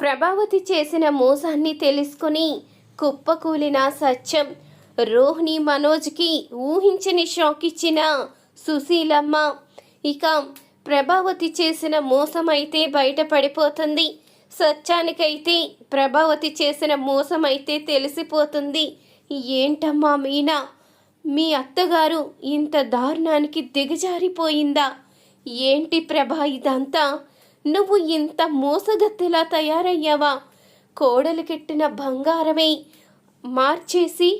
ప్రభావతి చేసిన మోసాన్ని తెలుసుకుని కుప్పకూలిన సత్యం రోహిణి మనోజ్కి ఊహించని షాక్ ఇచ్చిన సుశీలమ్మ. ఇక ప్రభావతి చేసిన మోసం అయితే బయటపడిపోతుంది. సత్యానికైతే ప్రభావతి చేసిన మోసం అయితే తెలిసిపోతుంది. ఏంటమ్మా మీనా? మీ అత్తగారు ఇంత దారుణానికి దిగజారిపోయిందా? ఏంటి ప్రభా ఇదంతా? నువ్వు ఇంత మోసగత్తెలా తయారయ్యావా? కోడలు కెట్టిన బంగారమే. మార్చేసి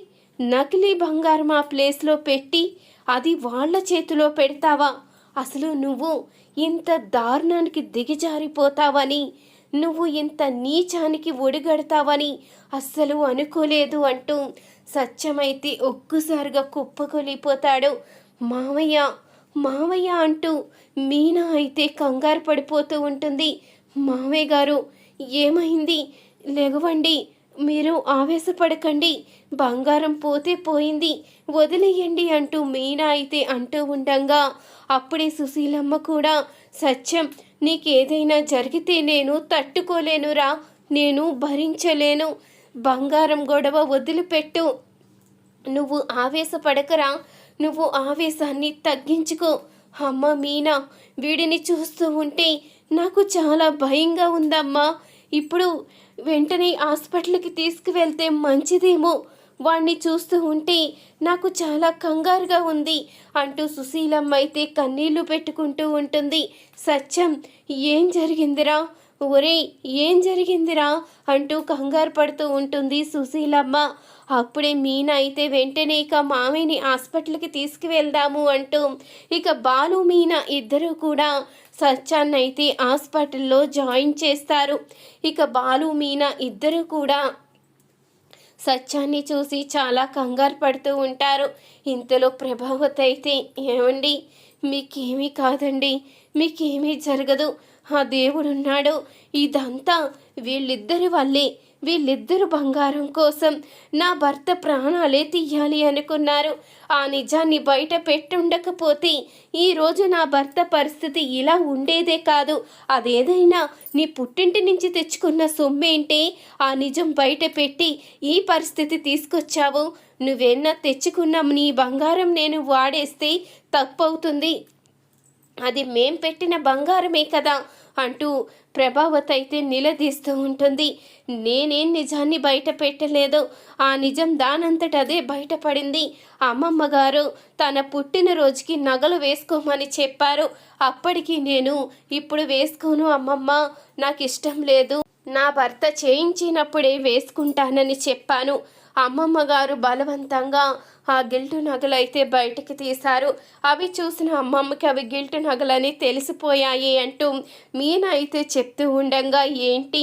నకిలీ బంగారం ఆ ప్లేస్లో పెట్టి అది వాళ్ళ చేతిలో పెడతావా? అసలు నువ్వు ఇంత దారుణానికి దిగజారిపోతావని నువ్వు ఇంత నీచానికి ఒడిగడతావని అస్సలు అనుకోలేదు అంటూ సత్యమైతే ఒక్కసారిగా కుప్పకొలిపోతాడు మావయ్య మావయ్య అంటూ మీనా అయితే కంగారు పడిపోతూ ఉంటుంది. మావయ్య గారు ఏమైంది? లెగవండి మీరు ఆవేశపడకండి. బంగారం పోతే పోయింది. వదిలేయండి అంటూ మీనా అయితే అంటూ ఉండంగా అప్పుడే సుశీలమ్మ కూడా సత్యం నీకేదైనా జరిగితే నేను తట్టుకోలేనురా నేను భరించలేను. బంగారం గొడవ వదిలిపెట్టు. నువ్వు ఆవేశపడకరా నువ్వు ఆవేశాన్ని తగ్గించుకో. అమ్మ మీనా వీడిని చూస్తూ ఉంటే నాకు చాలా భయంగా ఉందమ్మా. ఇప్పుడు వెంటనే హాస్పిటల్కి తీసుకువెళ్తే మంచిదేమో. వాణ్ణి చూస్తూ ఉంటే నాకు చాలా కంగారుగా ఉంది అంటూ సుశీలమ్మ అయితే కన్నీళ్ళు పెట్టుకుంటూ ఉంటుంది. సత్యం ఏం జరిగిందిరా? ఒరే ఏం జరిగిందిరా? అంటూ కంగారు పడుతూ ఉంటుంది సుశీలమ్మ. అప్పుడే మీనా అయితే వెంటనే ఇక మామయ్యని హాస్పిటల్కి తీసుకువెళ్దాము అంటూ ఇక బాలు మీనా ఇద్దరు కూడా సత్యాన్ని అయితే హాస్పిటల్లో జాయిన్ చేస్తారు. ఇక బాలు మీనా ఇద్దరు కూడా సత్యాన్ని చూసి చాలా కంగారు పడుతూ ఉంటారు. ఇంతలో ప్రభావతి అయితే ఏమండి? మీకేమీ కాదండి. మీకేమీ జరగదు. ఆ దేవుడున్నాడు. ఇదంతా వీళ్ళిద్దరి వల్లే వీళ్ళిద్దరు బంగారం కోసం నా భర్త ప్రాణాలే తీయాలి అనుకున్నారు. ఆ నిజాన్ని బయట పెట్టుండకపోతే ఈరోజు నా భర్త పరిస్థితి ఇలా ఉండేదే కాదు. అదేదైనా నీ పుట్టింటి నుంచి తెచ్చుకున్న సొమ్మేంటే ఆ నిజం బయట పెట్టి ఈ పరిస్థితి తీసుకొచ్చావు. నువ్వేనా తెచ్చుకున్న నీ బంగారం నేను వాడేస్తే తప్పవుతుంది. అది మేం పెట్టిన బంగారమే కదా అంటూ ప్రభావత్ అయితే నిలదీస్తూ ఉంటుంది. నేనేం నిజాన్ని బయట పెట్టలేదు. ఆ నిజం దానంతట అదే బయటపడింది. అమ్మమ్మ గారు తన పుట్టినరోజుకి నగలు వేసుకోమని చెప్పారు. అప్పటికి నేను ఇప్పుడు వేసుకోను అమ్మమ్మ. నాకు ఇష్టం లేదు. నా భర్త చేయించినప్పుడే వేసుకుంటానని చెప్పాను. అమ్మమ్మ గారు బలవంతంగా ఆ గిల్టు నగలు అయితే బయటికి తీశారు. అవి చూసిన అమ్మమ్మకి అవి గిల్టు నగలని తెలిసిపోయాయి అంటూ మీన అయితే చెప్తూ ఉండంగా ఏంటి?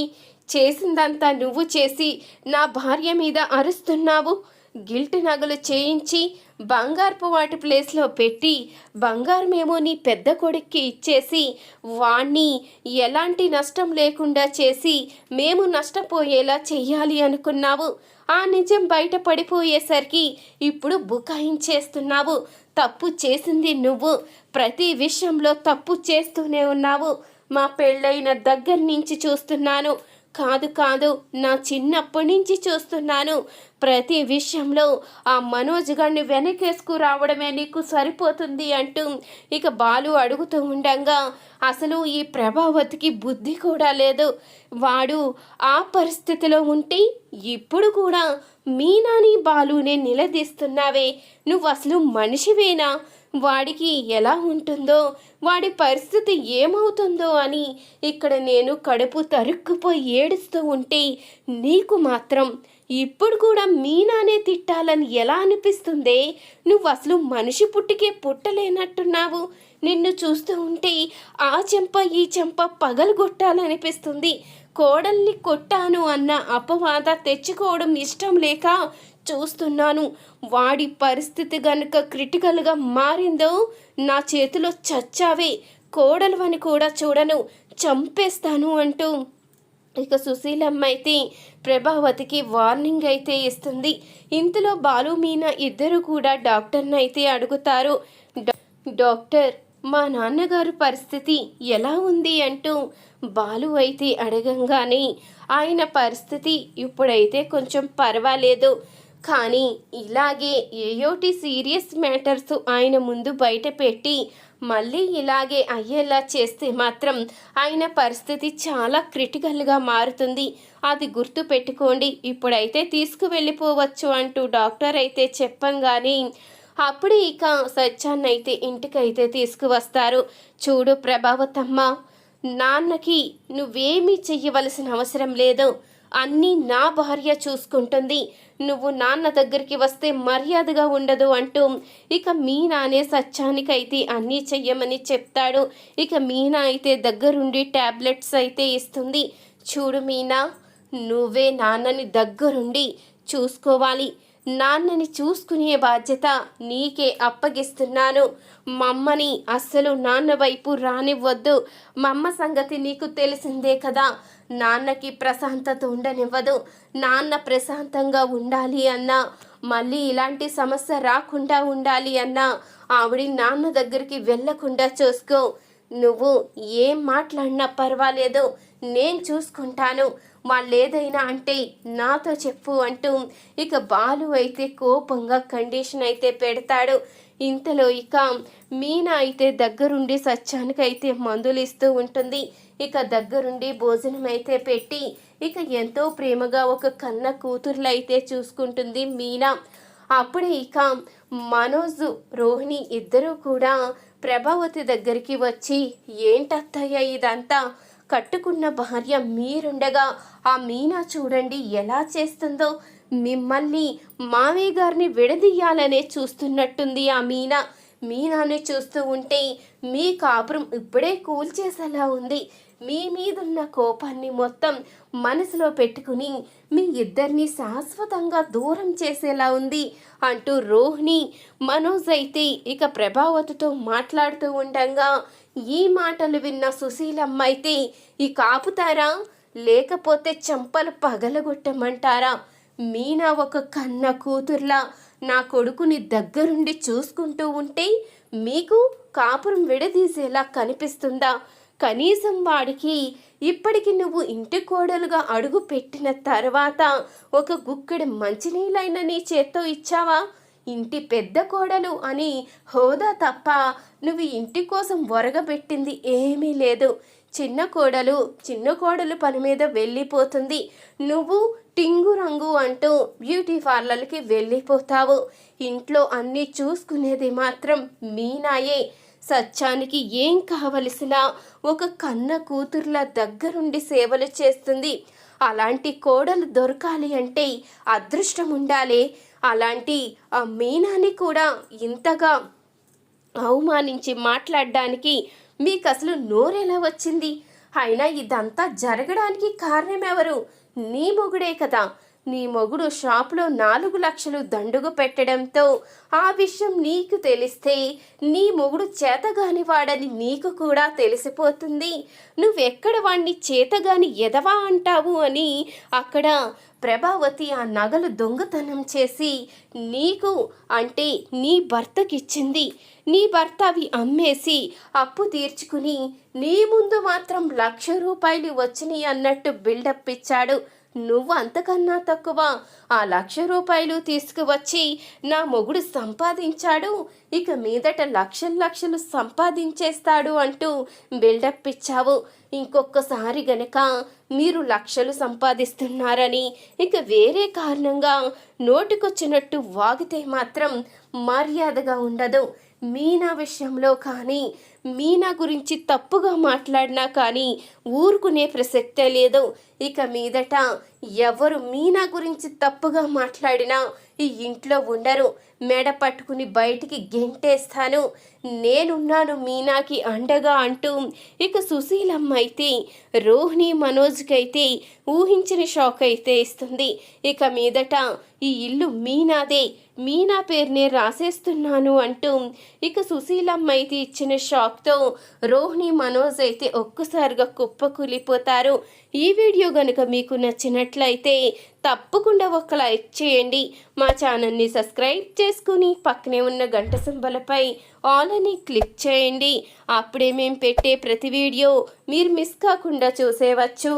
చేసిందంతా నువ్వు చేసి నా భార్య మీద అరుస్తున్నావు? గిల్ట్ నగలు చేయించి బంగారపు వాటి ప్లేస్లో పెట్టి బంగారమేమో నీ పెద్ద కొడుక్కి ఇచ్చేసి వాణ్ణి ఎలాంటి నష్టం లేకుండా చేసి మేము నష్టపోయేలా చెయ్యాలి అనుకున్నావు. ఆ నిజం బయట పడిపోయేసరికి ఇప్పుడు బుకాయించేస్తున్నావు తప్పు చేసింది నువ్వు. ప్రతి విషయంలో తప్పు చేస్తూనే ఉన్నావు. మా పెళ్ళైన దగ్గర నుంచి చూస్తున్నాను. కాదు కాదు. నా చిన్నప్పటి నుంచి చూస్తున్నాను. ప్రతి విషయంలో ఆ మనోజ్ గారిని వెనకేసుకు రావడమే నీకు సరిపోతుంది అంటూ ఇక బాలు అడుగుతూ ఉండగా అసలు ఈ ప్రభావతికి బుద్ధి కూడా లేదు. వాడు ఆ పరిస్థితిలో ఉంటే ఇప్పుడు కూడా మీనాని బాలునే నిలదీస్తున్నావే. నువ్వు అసలు మనిషివేనా? వాడికి ఎలా ఉంటుందో వాడి పరిస్థితి ఏమవుతుందో అని ఇక్కడ నేను కడుపు తరుక్కుపోయి ఏడుస్తూ ఉంటే నీకు మాత్రం ఇప్పుడు కూడా మీనానే తిట్టాలని ఎలా అనిపిస్తుందే? నువ్వు అసలు మనిషి పుట్టికే పుట్టలేనట్టున్నావు. నిన్ను చూస్తూ ఉంటే ఆ చెంప ఈ చెంప పగలగొట్టాలనిపిస్తుంది. కోడల్ని కొట్టాను అన్న అపవాద తెచ్చుకోవడం ఇష్టం లేక చూస్తున్నాను. వాడి పరిస్థితి గనుక క్రిటికల్గా మారిందో నా చేతిలో చచ్చావే. కోడలువని కూడా చూడను. చంపేస్తాను అంటూ. ఇక సుశీలమ్మ అయితే ప్రభావతికి వార్నింగ్ అయితే ఇస్తుంది. ఇంతలో బాలు మీనా ఇద్దరు కూడా డాక్టర్ని అయితే అడుగుతారు. "డా- డాక్టర్ మా నాన్నగారు పరిస్థితి ఎలా ఉంది అంటూ బాలు అయితే అడగంగానే ఆయన పరిస్థితి ఇప్పుడైతే కొంచెం పర్వాలేదు. కానీ ఇలాగే ఏయోటి సీరియస్ మ్యాటర్స్ ఆయన ముందు బయట పెట్టి మళ్ళీ ఇలాగే అయ్యేలా చేస్తే మాత్రం ఆయన పరిస్థితి చాలా క్రిటికల్గా మారుతుంది. అది గుర్తు పెట్టుకోండి. ఇప్పుడైతే తీసుకువెళ్ళిపోవచ్చు అంటూ డాక్టర్ అయితే చెప్పంగానే అప్పుడు ఇక సత్యాన్ని అయితే ఇంటికైతే తీసుకువస్తారు. చూడు ప్రభావతమ్మ నాన్నకి నువ్వేమీ చెయ్యవలసిన అవసరం లేదు. అన్నీ నా భార్య చూసుకుంటుంది. నువ్వు నాన్న దగ్గరికి వస్తే మర్యాదగా ఉండదు అంటూ ఇక మీనానే సత్యానికైతే అన్నీ చెయ్యమని చెప్తాడు. ఇక మీనా అయితే దగ్గరుండి ట్యాబ్లెట్స్ అయితే ఇస్తుంది. చూడు మీనా నువ్వే నాన్నని దగ్గరుండి చూసుకోవాలి. నాన్నని చూసుకునే బాధ్యత నీకే అప్పగిస్తున్నాను. మమ్మని అస్సలు నాన్న వైపు రానివ్వద్దు. మమ్మ సంగతి నీకు తెలిసిందే కదా. నాన్నకి ప్రశాంతత ఉండనివ్వదు. నాన్న ప్రశాంతంగా ఉండాలి అన్నా. మళ్ళీ ఇలాంటి సమస్య రాకుండా ఉండాలి అన్నా. ఆవిడ నాన్న దగ్గరికి వెళ్ళకుండా చూసుకో. నువ్వు ఏం మాట్లాడినా పర్వాలేదు. నేను చూసుకుంటాను. వాళ్ళేదైనా అంటే నాతో చెప్పు అంటూ ఇక బాలు అయితే కోపంగా కండిషన్ అయితే పెడతాడు. ఇంతలో ఇక మీనా అయితే దగ్గరుండి సత్యానికి అయితే మందులు ఇస్తూ ఉంటుంది. ఇక దగ్గరుండి భోజనం అయితే పెట్టి ఇక ఎంతో ప్రేమగా ఒక కన్న కూతుర్లు అయితే చూసుకుంటుంది మీనా. అప్పుడే ఇక మనోజ్ రోహిణి ఇద్దరూ కూడా ప్రభావతి దగ్గరికి వచ్చి ఏంటత్తయ్య ఇదంతా? కట్టుకున్న భార్య మీరుండగా ఆ మీనా చూడండి ఎలా చేస్తుందో. మిమ్మల్ని మావయ్య గారిని విడదీయాలనే చూస్తున్నట్టుంది ఆ మీనా. మీనాని చూస్తూ ఉంటే మీ కాపురం ఇప్పుడే కూల్చేసేలా ఉంది. మీ మీదున్న కోపాన్ని మొత్తం మనసులో పెట్టుకుని మీ ఇద్దరిని శాశ్వతంగా దూరం చేసేలా ఉంది అంటూ రోహిణి మనోజ్ అయితే ఇక ప్రభావతితో మాట్లాడుతూ ఉండగా ఈ మాటలు విన్న సుశీలమ్మ అయితే ఈ కాపుతారా? లేకపోతే చంపలు పగలగొట్టమంటారా? మీనా ఒక కన్న కూతుర్లా నా కొడుకుని దగ్గరుండి చూసుకుంటూ ఉంటే మీకు కాపురం విడదీసేలా కనిపిస్తుందా? కనీసం వాడికి ఇప్పటికి నువ్వు ఇంటి కోడలుగా అడుగు పెట్టిన తర్వాత ఒక గుక్కడి మంచినీళ్ళైన నీ చేత్తో ఇచ్చావా? ఇంటి పెద్ద కోడలు అని హోదా తప్ప నువ్వు ఇంటి కోసం ఒరగబెట్టింది ఏమీ లేదు. చిన్న కోడలు చిన్న కోడలు పని మీద వెళ్ళిపోతుంది. నువ్వు టింగు రంగు అంటూ బ్యూటీ పార్లర్కి వెళ్ళిపోతావు. ఇంట్లో అన్నీ చూసుకునేది మాత్రం మీనాయే. సత్యానికి ఏం కావలసిన ఒక కన్న కూతుర్ల దగ్గరుండి సేవలు చేస్తుంది. అలాంటి కోడలు దొరకాలి అంటే అదృష్టం ఉండాలి అలాంటి ఆ మీనాని కూడా ఇంతగా అవమానించి మాట్లాడడానికి మీకు అసలు నోరెలా వచ్చింది? అయినా ఇదంతా జరగడానికి కారణం ఎవరు? నీ మొగుడే కదా. నీ మొగుడు షాపులో నాలుగు లక్షలు దండుగు పెట్టడంతో ఆ విషయం నీకు తెలిస్తే నీ మొగుడు చేతగాని వాడని నీకు కూడా తెలిసిపోతుంది. నువ్వెక్కడ వాణ్ణి చేతగాని ఎదవా అంటావు అని అక్కడ ప్రభావతి ఆ నగలు దొంగతనం చేసి నీకు అంటే నీ భర్తకిచ్చింది. నీ భర్త అవి అమ్మేసి అప్పు తీర్చుకుని నీ ముందు మాత్రం లక్ష రూపాయలు వచ్చినాయి అన్నట్టు బిల్డప్ ఇచ్చాడు. నువ్వు అంతకన్నా తక్కువ. ఆ లక్ష రూపాయలు తీసుకువచ్చి నా మొగుడు సంపాదించాడు. ఇక మీదట లక్షలు లక్షలు సంపాదించేస్తాడు అంటూ బిల్డప్ ఇచ్చావు. ఇంకొకసారి గనక మీరు లక్షలు సంపాదిస్తున్నారని ఇక వేరే కారణంగా నోటికొచ్చినట్టు వాగితే మాత్రం మర్యాదగా ఉండదు. మీనా విషయంలో కానీ మీనా గురించి తప్పుగా మాట్లాడినా కానీ ఊరుకునే ప్రసక్తే లేదు. ఇక మీదట ఎవరు మీనా గురించి తప్పుగా మాట్లాడినా ఈ ఇంట్లో ఉండరు. మెడ పట్టుకుని బయటికి గెంటేస్తాను. నేనున్నాను మీనాకి అండగా అంటూ ఇక సుశీలమ్మ అయితే రోహిణి మనోజ్కైతే ఊహించిన షాక్ అయితే ఇస్తుంది. ఇక మీదట ఈ ఇల్లు మీనాదే. మీనా పేరునే రాసేస్తున్నాను అంటూ ఇక సుశీలమ్మ అయితే ఇచ్చిన షాక్ షాక్తో రోహిణి మనోజ్ అయితే ఒక్కసారిగా కుప్పకూలిపోతారు ఈ వీడియో గనుక మీకు నచ్చినట్లయితే తప్పకుండా ఒక లైక్ చేయండి. మా ఛానల్ని సబ్స్క్రైబ్ చేసుకుని పక్కనే ఉన్న గంట సింబలపై ఆల్ అని క్లిక్ చేయండి. అప్పుడే మేము పెట్టే ప్రతి వీడియో మీరు మిస్ కాకుండా చూసేవచ్చు.